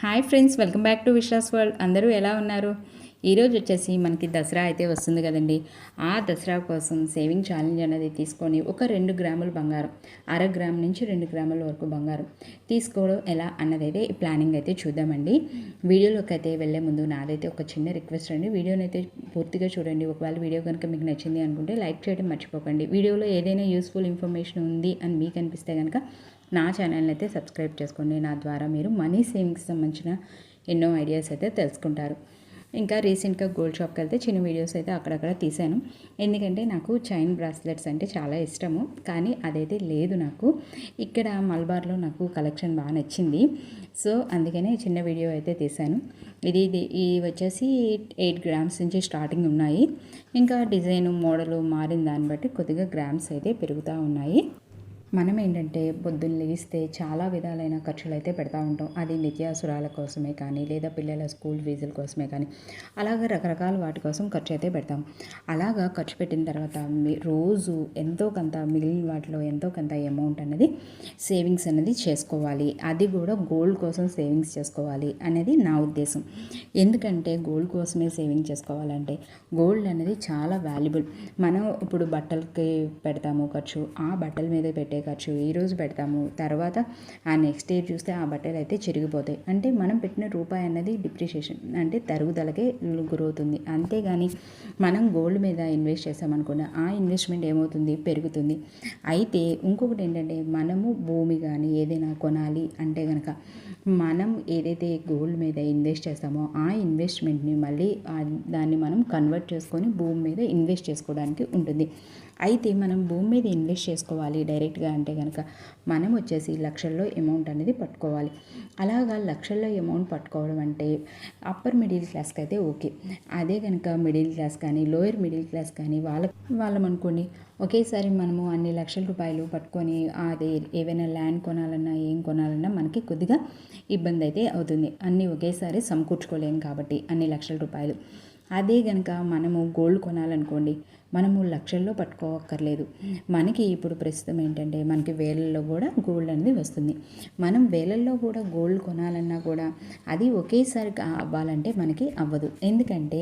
Hi friends welcome back to Vishwas world. అందరూ ఎలా ఉన్నారు? ఈరోజు వచ్చేసి మనకి దసరా అయితే వస్తుంది కదండి. ఆ దసరా కోసం సేవింగ్ ఛాలెంజ్ అనేది తీసుకొని ఒక రెండు గ్రాముల బంగారం అర గ్రామ్ నుంచి రెండు గ్రాముల వరకు బంగారం తీసుకోవడం ఎలా అన్నది అయితే ఈ ప్లానింగ్ అయితే చూద్దామండి. వీడియోలోకి అయితే వెళ్ళే ముందు నాదైతే ఒక చిన్న రిక్వెస్ట్ అండి. వీడియోని అయితే పూర్తిగా చూడండి. ఒకవేళ వీడియో కనుక మీకు నచ్చింది అనుకుంటే లైక్ చేయడం మర్చిపోకండి. వీడియోలో ఏదైనా యూస్ఫుల్ ఇన్ఫర్మేషన్ ఉంది అని మీకు అనిపిస్తే కనుక నా ఛానల్ని అయితే సబ్స్క్రైబ్ చేసుకోండి. నా ద్వారా మీరు మనీ సేవింగ్స్ సంబంధించిన ఎన్నో ఐడియాస్ అయితే తెలుసుకుంటారు. ఇంకా రీసెంట్గా గోల్డ్ షాప్కి వెళ్తే చిన్న వీడియోస్ అయితే అక్కడక్కడ తీశాను. ఎందుకంటే నాకు చైన్ బ్రాస్లెట్స్ అంటే చాలా ఇష్టము. కానీ అదైతే లేదు నాకు. ఇక్కడ మల్బార్లో నాకు కలెక్షన్ బాగా నచ్చింది. సో అందుకనే చిన్న వీడియో అయితే తీశాను. ఇది ఇది వచ్చేసి ఎయిట్ గ్రామ్స్ నుంచి స్టార్టింగ్ ఉన్నాయి. ఇంకా డిజైన్ మోడలు మారిన దాన్ని బట్టి కొద్దిగా గ్రామ్స్ అయితే పెరుగుతూ ఉన్నాయి. మనం ఏంటంటే పొద్దున్న లేస్తే చాలా విధాలైన ఖర్చులు అయితే పెడతా ఉంటాం. అది నిత్యాసురాల కోసమే కానీ లేదా పిల్లల స్కూల్ ఫీజుల కోసమే కానీ అలాగ రకరకాల వాటి కోసం ఖర్చు అయితే పెడతాం. అలాగా ఖర్చు పెట్టిన తర్వాత రోజు ఎంతో కొంత మిగిలిన వాటిలో ఎంతో కొంత అమౌంట్ అనేది సేవింగ్స్ అనేది చేసుకోవాలి. అది కూడా గోల్డ్ కోసం సేవింగ్స్ చేసుకోవాలి అనేది నా ఉద్దేశం. ఎందుకంటే గోల్డ్ కోసమే సేవింగ్ చేసుకోవాలంటే గోల్డ్ అనేది చాలా వాల్యుబుల్ మనం ఇప్పుడు బట్టలకి పెడతాము ఖర్చు. ఆ బట్టల మీద పెట్టే ఖర్చు ఈరోజు పెడతాము. తర్వాత ఆ నెక్స్ట్ డే చూస్తే ఆ బట్టలు అయితే చిరిగిపోతాయి. అంటే మనం పెట్టిన రూపాయి అన్నది డిప్రిషియేషన్ అంటే తరుగుదలకే గురవుతుంది. అంతేగాని మనం గోల్డ్ మీద ఇన్వెస్ట్ చేసామనుకున్న ఆ ఇన్వెస్ట్మెంట్ ఏమవుతుంది? పెరుగుతుంది. అయితే ఇంకొకటి ఏంటంటే మనము భూమి కానీ ఏదైనా కొనాలి అంటే కనుక మనం ఏదైతే గోల్డ్ మీద ఇన్వెస్ట్ చేస్తామో ఆ ఇన్వెస్ట్మెంట్ని మళ్ళీ దాన్ని మనం కన్వర్ట్ చేసుకొని భూమి మీద ఇన్వెస్ట్ చేసుకోవడానికి ఉంటుంది. అయితే మనం భూమి మీద ఇన్వెస్ట్ చేసుకోవాలి డైరెక్ట్గా అంటే కనుక మనం వచ్చేసి లక్షల్లో అమౌంట్ అనేది పట్టుకోవాలి. అలాగా లక్షల్లో అమౌంట్ పట్టుకోవడం అంటే అప్పర్ మిడిల్ క్లాస్కి అయితే ఓకే అదే కనుక మిడిల్ క్లాస్ కానీ లోయర్ మిడిల్ క్లాస్ కానీ వాళ్ళ వాళ్ళం అనుకోండి ఒకేసారి మనము అన్ని లక్షల రూపాయలు పట్టుకొని అది ఏవైనా ల్యాండ్ కొనాలన్నా ఏం కొనాలన్నా మనకి కొద్దిగా ఇబ్బంది అయితే అవుతుంది. అన్నీ ఒకేసారి సమకూర్చుకోలేము కాబట్టి అన్ని లక్షల రూపాయలు. అదే కనుక మనము గోల్డ్ కొనాలనుకోండి మనము లక్షల్లో పట్టుకోవక్కర్లేదు మనకి ఇప్పుడు ప్రస్తుతం ఏంటంటే మనకి వేలల్లో కూడా గోల్డ్ అనేది వస్తుంది. మనం వేలల్లో కూడా గోల్డ్ కొనాలన్నా కూడా అది ఒకేసారి అవ్వాలంటే మనకి అవ్వదు. ఎందుకంటే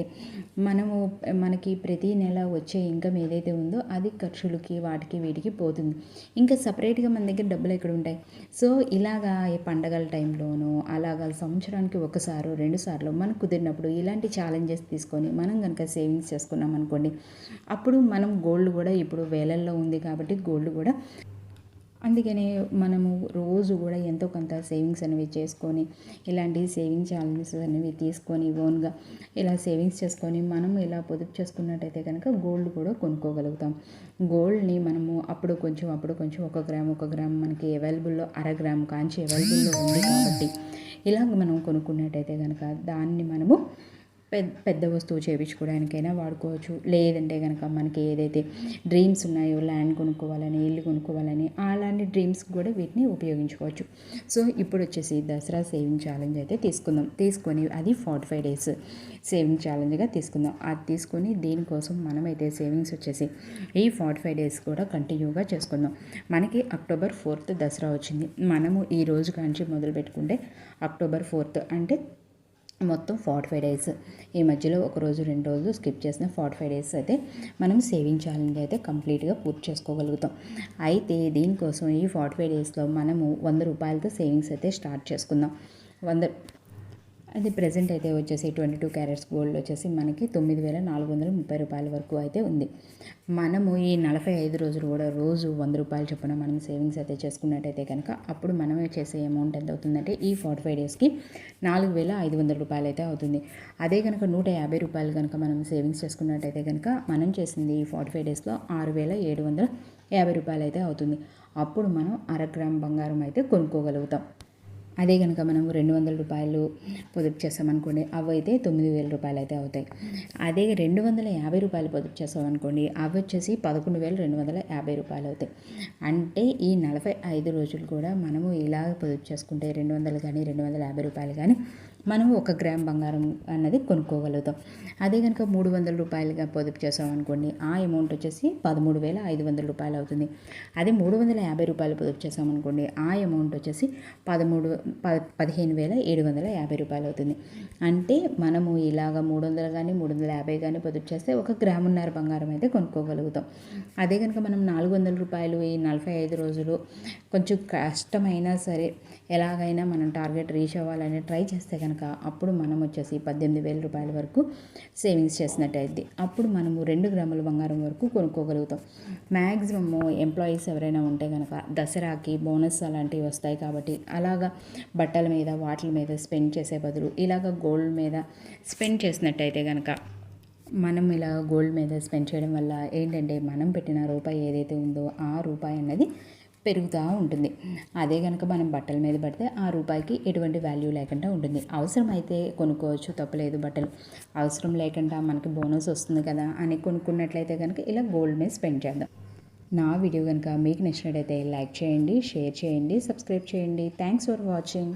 మనము మనకి ప్రతి నెల వచ్చే ఇన్కమ్ ఏదైతే ఉందో అది ఖర్చులకి వాటికి వీటికి పోతుంది. ఇంకా సపరేట్గా మన దగ్గర డబ్బులు ఎక్కడ ఉంటాయి? సో ఇలాగా ఈ పండగల టైంలోనూ అలాగా సంవత్సరానికి ఒకసారి రెండు సార్లు మనకు కుదిరినప్పుడు ఇలాంటి ఛాలెంజెస్ తీసుకొని మనం కనుక సేవింగ్స్ చేసుకున్నాం అనుకోండి అప్పుడు మనం గోల్డ్ కూడా ఇప్పుడు వేలల్లో ఉంది కాబట్టి గోల్డ్ కూడా అందుకనే మనము రోజు కూడా ఎంతో కొంత సేవింగ్స్ అనేవి చేసుకొని ఇలాంటి సేవింగ్ ఛాలెంజెస్ అనేవి తీసుకొని ఓన్గా ఇలా సేవింగ్స్ చేసుకొని మనం ఇలా పొదుపు చేసుకున్నట్టయితే కనుక గోల్డ్ కూడా కొనుక్కోగలుగుతాం. గోల్డ్ని మనము అప్పుడు కొంచెం అప్పుడు కొంచెం ఒక గ్రామ్ ఒక గ్రామ్ మనకి అవైలబుల్లో అర గ్రామ్ కాంచి అవైలబుల్లో ఉంది కాబట్టి ఇలా మనం కొనుక్కున్నట్టయితే కనుక దాన్ని మనము పెద్ద పెద్ద వస్తువు చేయించుకోవడానికైనా వాడుకోవచ్చు. లేదంటే కనుక మనకి ఏదైతే డ్రీమ్స్ ఉన్నాయో ల్యాండ్ కొనుక్కోవాలని ఇల్లు కొనుక్కోవాలని అలాంటి డ్రీమ్స్ కూడా వీటిని ఉపయోగించుకోవచ్చు. సో ఇప్పుడు వచ్చేసి దసరా సేవింగ్ ఛాలెంజ్ అయితే తీసుకుందాం. తీసుకొని అది ఫార్టీ ఫైవ్ డేస్ సేవింగ్ ఛాలెంజ్గా తీసుకుందాం. అది తీసుకొని దీనికోసం మనమైతే సేవింగ్స్ వచ్చేసి ఈ ఫార్టీ ఫైవ్ డేస్ కూడా కంటిన్యూగా చేసుకుందాం. మనకి అక్టోబర్ ఫోర్త్ దసరా వచ్చింది. మనము ఈ రోజు కాంచి మొదలు పెట్టుకుంటే అక్టోబర్ ఫోర్త్ అంటే మొత్తం ఫార్టీ ఫైవ్ డేస్ ఈ మధ్యలో ఒక రోజు రెండు రోజులు స్కిప్ చేసిన ఫార్టీ ఫైవ్ డేస్ అయితే మనం సేవింగ్ ఛాలెంజ్ అయితే కంప్లీట్గా పూర్తి చేసుకోగలుగుతాం. అయితే దీనికోసం ఈ ఫార్టీ ఫైవ్ డేస్లో మనము వంద రూపాయలతో సేవింగ్స్ అయితే స్టార్ట్ చేసుకుందాం. వంద అది ప్రజెంట్ అయితే వచ్చేసి ట్వంటీ టూ క్యారెట్స్ గోల్డ్ వచ్చేసి మనకి తొమ్మిది వేల నాలుగు వందల ముప్పై రూపాయల వరకు అయితే ఉంది. మనము ఈ నలభై ఐదు రోజులు కూడా రోజు వంద రూపాయలు చొప్పున మనం సేవింగ్స్ అయితే చేసుకున్నట్టయితే కనుక అప్పుడు మనమే చేసే అమౌంట్ ఎంత అవుతుందంటే ఈ ఫార్టీ ఫైవ్ డేస్కి నాలుగు వేల ఐదు వందల రూపాయలు అయితే అవుతుంది. అదే కనుక నూట యాభై రూపాయలు కనుక మనం సేవింగ్స్ చేసుకున్నట్టయితే కనుక మనం చేసింది ఈ ఫార్టీ ఫైవ్ డేస్లో ఆరు వేల ఏడు వందల యాభై రూపాయలు అయితే అవుతుంది. అప్పుడు మనం అర గ్రామ్ బంగారం అయితే కొనుక్కోగలుగుతాం. అదే కనుక మనం రెండు వందల రూపాయలు పొదుపు చేస్తామనుకోండి అవి అయితే తొమ్మిది వేల రూపాయలు అయితే అవుతాయి. అదే రెండు వందల యాభై రూపాయలు పొదుపు చేస్తామనుకోండి అవి వచ్చేసి పదకొండు వేల రెండు వందల యాభై రూపాయలు అవుతాయి. అంటే ఈ నలభై ఐదు రోజులు కూడా మనము ఇలా పొదుపు చేసుకుంటే రెండు వందలు కానీ రెండు వందల యాభై రూపాయలు కానీ మనం ఒక గ్రామ్ బంగారం అన్నది కొనుక్కోగలుగుతాం. అదే కనుక మూడు వందల రూపాయలుగా పొదుపు చేసామనుకోండి ఆ అమౌంట్ వచ్చేసి పదమూడు వేల ఐదు వందల రూపాయలు అవుతుంది. అదే మూడు వందల యాభై రూపాయలు పొదుపు చేసామనుకోండి ఆ అమౌంట్ వచ్చేసి పదమూడు ప పదిహేను వేల ఏడు వందల యాభై రూపాయలు అవుతుంది. అంటే మనము ఇలాగ మూడు వందలు కానీ మూడు వందల యాభై కానీ పొదుపు చేస్తే ఒక గ్రామున్నర బంగారం అయితే కొనుక్కోగలుగుతాం. అదే కనుక మనం నాలుగు వందల రూపాయలు ఈ నలభై ఐదు రోజులు కొంచెం కష్టమైనా సరే ఎలాగైనా మనం టార్గెట్ రీచ్ అవ్వాలని ట్రై చేస్తే కనుక అప్పుడు మనం వచ్చేసి పద్దెనిమిది వేల రూపాయల వరకు సేవింగ్స్ చేసినట్టు అప్పుడు మనము రెండు గ్రాముల బంగారం వరకు కొనుక్కోగలుగుతాం. మ్యాక్సిమము ఎంప్లాయీస్ ఎవరైనా ఉంటే కనుక దసరాకి బోనస్ అలాంటివి వస్తాయి కాబట్టి అలాగా బట్టల మీద వాటిల మీద స్పెండ్ చేసే బదులు ఇలాగ గోల్డ్ మీద స్పెండ్ చేసినట్టయితే కనుక మనం ఇలా గోల్డ్ మీద స్పెండ్ చేయడం వల్ల ఏంటంటే మనం పెట్టిన రూపాయి ఏదైతే ఉందో ఆ రూపాయి అన్నది పెరుగుతూ ఉంటుంది. అదే కనుక మనం బట్టల మీద పడితే ఆ రూపాయికి ఎటువంటి వాల్యూ లేకుండా ఉంటుంది. అవసరమైతే కొనుక్కోవచ్చు తప్పలేదు బట్టలు. అవసరం లేకుండా మనకి బోనస్ వస్తుంది కదా అని కొనుక్కున్నట్లయితే కనుక ఇలా గోల్డ్ మీద స్పెండ్ చేద్దాం. నా వీడియో కనుక మీకు నచ్చినట్టయితే లైక్ చేయండి షేర్ చేయండి సబ్స్క్రైబ్ చేయండి. Thanks for watching